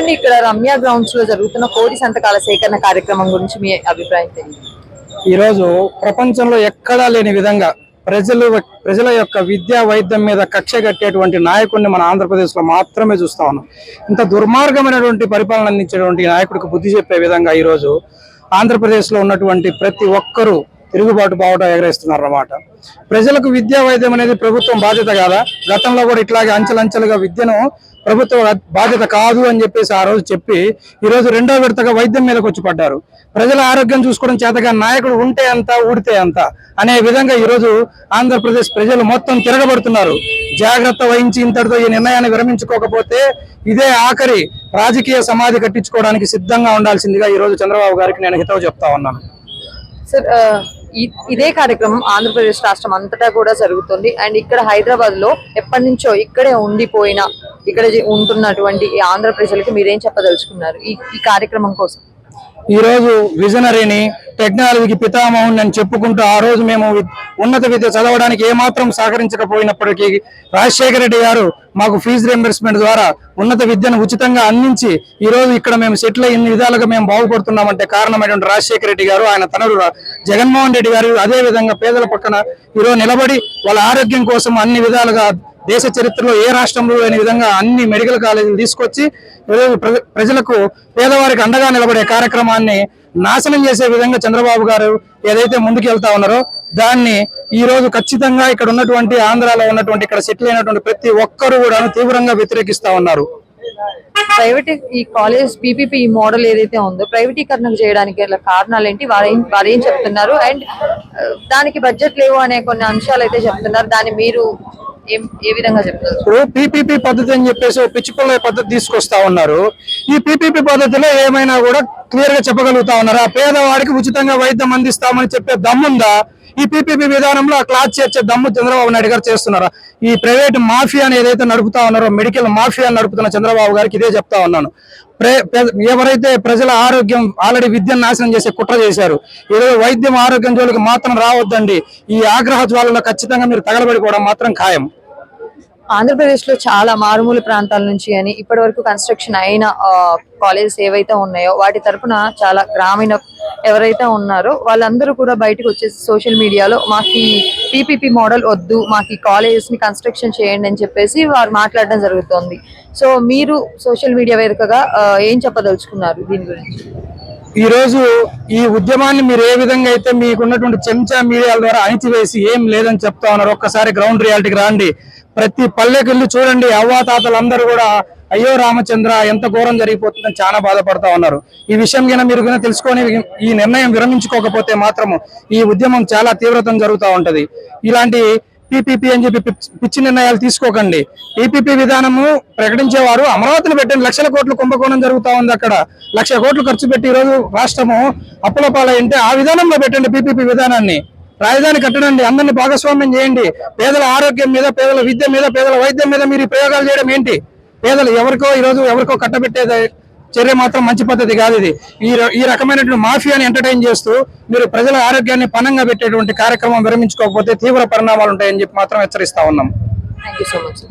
చెప్పండి ఇక్కడ రమ్య గ్రౌండ్స్లో జరుగుతున్న కోటి సంతకాల సేకరణ కార్యక్రమం గురించి మీ అభిప్రాయం తెలియదు. ఈరోజు ప్రపంచంలో ఎక్కడా లేని విధంగా ప్రజలు ప్రజల యొక్క విద్యా వైద్యం మీద కక్ష కట్టేటువంటి నాయకుడిని మన ఆంధ్రప్రదేశ్లో మాత్రమే చూస్తా ఉన్నాం. ఇంత దుర్మార్గమైనటువంటి పరిపాలన అందించేటువంటి నాయకుడికి బుద్ధి చెప్పే విధంగా ఈరోజు ఆంధ్రప్రదేశ్లో ఉన్నటువంటి ప్రతి ఒక్కరూ తిరుగుబాటు బావుట ఎగరేస్తున్నారు అన్నమాట ప్రజలకు విద్యా వైద్యం అనేది ప్రభుత్వం బాధ్యత కాదా? గతంలో కూడా ఇట్లాగే అంచెలంచెలుగా విద్యను ప్రభుత్వ బాధ్యత కాదు అని చెప్పేసి ఆ రోజు చెప్పి ఈ రోజు రెండో విడతగా వైద్యం మీదకి వచ్చి పడ్డారు. ప్రజల ఆరోగ్యం చూసుకోవడం చేతగా నాయకుడు ఉంటే అంత ఊడితే అంత అనే విధంగా ఈరోజు ఆంధ్రప్రదేశ్ ప్రజలు మొత్తం తిరగబడుతున్నారు. జాగ్రత్త వహించి ఇంతటితో ఈ నిర్ణయాన్ని విరమించుకోకపోతే ఇదే ఆఖరి రాజకీయ సమాధి కట్టించుకోవడానికి సిద్ధంగా ఉండాల్సిందిగా ఈ రోజు చంద్రబాబు గారికి నేను హితవు చెప్తా ఉన్నాను. సార్ ఇదే కార్యక్రమం ఆంధ్రప్రదేశ్ రాష్ట్రం అంతటా కూడా జరుగుతుంది. అండ్ ఇక్కడ హైదరాబాద్లో ఎప్పటి నుంచో ఇక్కడే ఉండిపోయిన ఇక్కడ ఉంటున్నటువంటి ఆంధ్ర ప్రజలకు మీరేం చెప్పదలుచుకున్నారు? ఈ ఈ కార్యక్రమం కోసం. ఈ రోజు విజనరీని టెక్నాలజీకి పితామహుని అని చెప్పుకుంటూ ఆ రోజు మేము ఉన్నత విద్య చదవడానికి ఏమాత్రం సహకరించకపోయినప్పటికీ రాజశేఖర రెడ్డి గారు మాకు ఫీజు రియంబర్స్మెంట్ ద్వారా ఉన్నత విద్యను ఉచితంగా అందించి ఈ రోజు ఇక్కడ మేము సెటిల్ అయిన విధాలుగా మేము బాగుపడుతున్నామంటే కారణమైనటువంటి రాజశేఖర రెడ్డి గారు ఆయన తనడు జగన్మోహన్ రెడ్డి గారు అదే విధంగా పేదల పక్కన ఈరోజు నిలబడి వాళ్ళ ఆరోగ్యం కోసం అన్ని విధాలుగా దేశ చరిత్రలో ఏ రాష్ట్రంలో లేని విధంగా అన్ని మెడికల్ కాలేజీలు తీసుకొచ్చి ప్రజలకు పేదవారికి అండగా నిలబడే కార్యక్రమాన్ని నాశనం చేసే విధంగా చంద్రబాబు గారు ఏదైతే ముందుకు వెళ్తా ఉన్నారో దాన్ని ఈ రోజు ఖచ్చితంగా ఇక్కడ ఉన్నటువంటి ఆంధ్రాలో ఉన్నటువంటి ఇక్కడ సెటిల్ అయినటువంటి ప్రతి ఒక్కరు కూడా తీవ్రంగా వ్యతిరేకిస్తా ఉన్నారు. ప్రైవేట్ ఈ కాలేజ్ పీపీపీ ఈ మోడల్ ఏదైతే ఉందో ప్రైవేటీకరణ చేయడానికి గల కారణాలు ఏంటి? వారేం వారేం చెప్తున్నారు? అండ్ దానికి బడ్జెట్ లేవు అనే కొన్ని అంశాలు అయితే చెప్తున్నారు. దాన్ని మీరు ఏ విధంగా చెప్తారు? ఇప్పుడు పీపీపీ పద్ధతి అని చెప్పేసి ఓ పిచ్చి పద్ధతి తీసుకొస్తా ఉన్నారు. ఈ పీపీపీ పద్ధతిలో ఏమైనా కూడా క్లియర్గా చెప్పగలుగుతా ఉన్నారు? ఆ పేదవాడికి ఉచితంగా వైద్యం అందిస్తామని చెప్పే దమ్ముందా? ఈ పీపీపీ విధానంలో ఆ క్లాస్ చేర్చే దమ్ము చంద్రబాబు నాయుడు గారు చేస్తున్నారా? ఈ ప్రైవేట్ మాఫియాని ఏదైతే నడుపుతా ఉన్నారో మెడికల్ మాఫియా నడుపుతున్న చంద్రబాబు గారికి ఇదే చెప్తా ఉన్నాను. ప్రే- ఎవరైతే ప్రజల ఆరోగ్యం ఆల్రెడీ విద్యను నాశనం చేసే కుట్ర చేశారు ఏదో వైద్యం ఆరోగ్యం జోలికి మాత్రం రావద్దండి. ఈ ఆగ్రహ జ్వాలలో ఖచ్చితంగా మీరు తగలబడిపోవడం మాత్రం ఖాయం. ఆంధ్రప్రదేశ్లో చాలా మారుమూల ప్రాంతాల నుంచి అని ఇప్పటి వరకు కన్స్ట్రక్షన్ అయిన కాలేజెస్ ఏవైతే ఉన్నాయో వాటి తరఫున చాలా గ్రామీణ ఎవరైతే ఉన్నారో వాళ్ళందరూ కూడా బయటకు వచ్చేసి సోషల్ మీడియాలో మాకు ఈ పీపీపీ మోడల్ వద్దు మాకు ఈ కాలేజెస్ని కన్స్ట్రక్షన్ చేయండి అని చెప్పేసి వారు మాట్లాడడం జరుగుతోంది. సో మీరు సోషల్ మీడియా వేదికగా ఏం చెప్పదలుచుకున్నారు దీని గురించి? ఈ రోజు ఈ ఉద్యమాన్ని మీరు ఏ విధంగా అయితే మీకున్నటువంటి చెంచా మీడియాల ద్వారా అణిచివేసి ఏం లేదని చెప్తా ఉన్నారు. ఒక్కసారి గ్రౌండ్ రియాలిటీకి రాండి. ప్రతి పల్లెకెళ్ళి చూడండి అవ్వాతాతలందరూ కూడా అయ్యో రామచంద్ర ఎంత ఘోరం జరిగిపోతుందని చాలా బాధపడతా ఉన్నారు. ఈ విషయం కింద మీరు గిన తెలుసుకొని ఈ నిర్ణయం విరమించుకోకపోతే మాత్రము ఈ ఉద్యమం చాలా తీవ్రతం జరుగుతూ ఉంటది. ఇలాంటి పీపీపీ అని చెప్పి పిచ్చి- నిర్ణయాలు తీసుకోకండి. పీపీపీ విధానము ప్రకటించేవారు అమరావతిని పెట్టండి. లక్షల కోట్ల కుంభకోణం జరుగుతా ఉంది అక్కడ. లక్ష కోట్లు ఖర్చు పెట్టి ఈ రోజు రాష్ట్రము అప్పుల పాలైంటే ఆ విధానంలో పెట్టండి పీపీపీ విధానాన్ని. రాజధాని కట్టడండి. అందరిని భాగస్వామ్యం చేయండి. పేదల ఆరోగ్యం మీద పేదల విద్య మీద పేదల వైద్యం మీద మీరు ప్రయోగాలు చేయడం ఏంటి? పేదలు ఎవరికో ఈ రోజు ఎవరికో కట్టబెట్టేది చర్య మాత్రం మంచి పద్ధతి కాదు ఇది. ఈ ఈ రకమైనటువంటి మాఫియాని ఎంటర్టైన్ చేస్తూ మీరు ప్రజల ఆరోగ్యాన్ని పనంగా పెట్టేటువంటి కార్యక్రమం విరమించుకోకపోతే తీవ్ర పరిణామాలు ఉంటాయని చెప్పి మాత్రం హెచ్చరిస్తా ఉన్నాం. Thank you so much